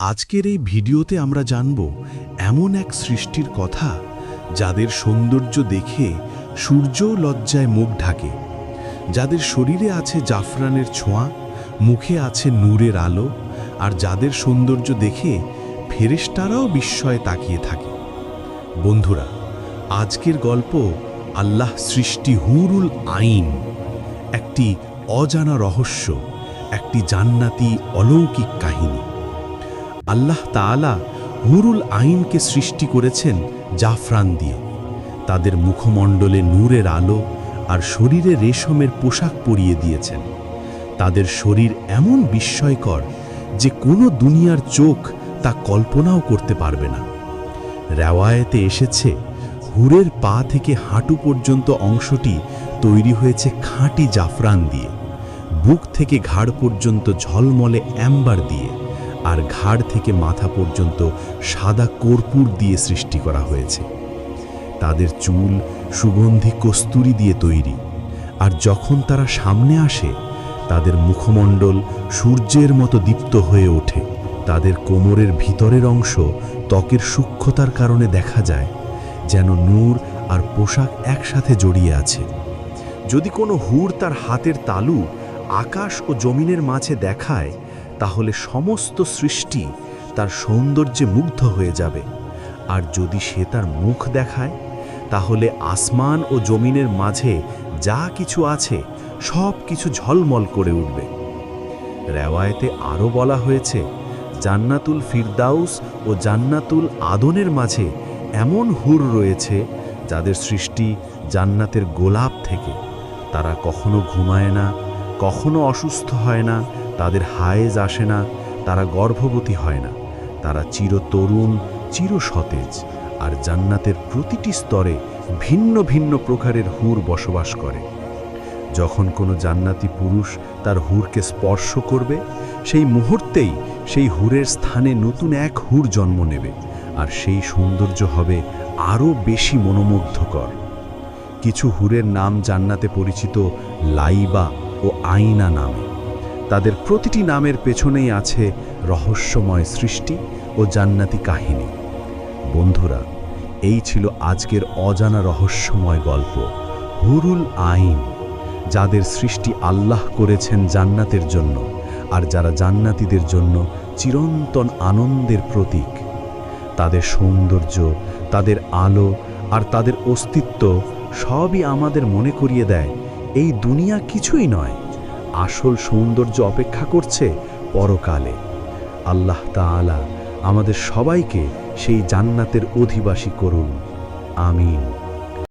আজকের এই ভিডিওতে আমরা জানব এমন এক সৃষ্টির কথা যাদের সৌন্দর্য দেখে সূর্য লজ্জায় মুখ ঢাকে। যাদের শরীরে আছে জাফরানের ছোঁয়া, মুখে আছে নূরের আলো, আর যাদের সৌন্দর্য দেখে ফেরেশতারাও বিস্ময়ে তাকিয়ে থাকে। বন্ধুরা, আজকের গল্প আল্লাহ সৃষ্টি হুরুল আইন। একটি অজানা রহস্য, একটি জান্নাতি অলৌকিক কাহিনী। আল্লাহ তাআলা হুরুল আইনকে সৃষ্টি করেছেন জাফরান দিয়ে। তাদের মুখমণ্ডলে নূরের আলো আর শরীরে রেশমের পোশাক পরিয়ে দিয়েছেন। তাদের শরীর এমন বিস্ময়কর যে কোনো দুনিয়ার চোখ তা কল্পনাও করতে পারবে না। রেওয়ায়েতে এসেছে, হুরের পা থেকে হাঁটু পর্যন্ত অংশটি তৈরি হয়েছে খাঁটি জাফরান দিয়ে। বুক থেকে ঘাড় পর্যন্ত ঝলমলে অ্যাম্বার দিয়ে। আর ঘাড় থেকে মাথা পর্যন্ত সাদা কর্পূর দিয়ে সৃষ্টি করা হয়েছে। তাদের চুল সুগন্ধি কস্তুরি দিয়ে তৈরি। আর যখন তারা সামনে আসে, তাদের মুখমণ্ডল সূর্যের মতো দীপ্ত হয়ে ওঠে। তাদের কোমরের ভিতরের অংশ ত্বকের সূক্ষ্মতার কারণে দেখা যায়, যেন নূর আর পোশাক একসাথে জড়িয়ে আছে। যদি কোনো হুর তার হাতের তালু আকাশ ও জমিনের মাঝে দেখায় তাহলে সমস্ত সৃষ্টি তার সৌন্দর্যে মুগ্ধ হয়ে যাবে। আর যদি সে তার মুখ দেখায়, তাহলে আসমান ও জমিনের মাঝে যা কিছু আছে, সব কিছু ঝলমল করে উঠবে। রেওয়ায়েতে আরও বলা হয়েছে, জান্নাতুল ফিরদাউস ও জান্নাতুল আদনের মাঝে এমন হুর রয়েছে, যাদের সৃষ্টি জান্নাতের গোলাপ থেকে। তারা কখনো ঘুমায় না, কখনো অসুস্থ হয় না তাদের হায়েজ আসে না, তারা গর্ভবতী হয় না। তারা চির তরুণ, চির সতেজ, আর জান্নাতের প্রতিটি স্তরে ভিন্ন ভিন্ন প্রকারের হুর বসবাস করে। যখন কোনো জান্নাতি পুরুষ তার হুরকে স্পর্শ করবে, সেই মুহূর্তেই সেই হুরের স্থানে নতুন এক হুর জন্ম নেবে, আর সেই সৌন্দর্য হবে আরও বেশি মনোমুগ্ধকর। কিছু হুরের নাম জান্নাতে পরিচিত লাইবা ও আইনা নামে। তাদের প্রতিটি নামের পেছনেই আছে রহস্যময় সৃষ্টি ও জান্নাতি কাহিনী। বন্ধুরা, এই ছিল আজকের অজানা রহস্যময় গল্প, হুরুল আইন, যাদের সৃষ্টি আল্লাহ করেছেন জান্নাতের জন্য আর যারা জান্নাতীদের জন্য চিরন্তন আনন্দের প্রতীক। তাদের সৌন্দর্য, তাদের আলো আর তাদের অস্তিত্ব সবই আমাদের মনে করিয়ে দেয়। এই দুনিয়া কিছুই নয় আসল সৌন্দর্য অপেক্ষা করছে পরকালে। আল্লাহ তালা আমাদের সবাইকে সেই জান্নাতের অধিবাসী করুন। আমিন।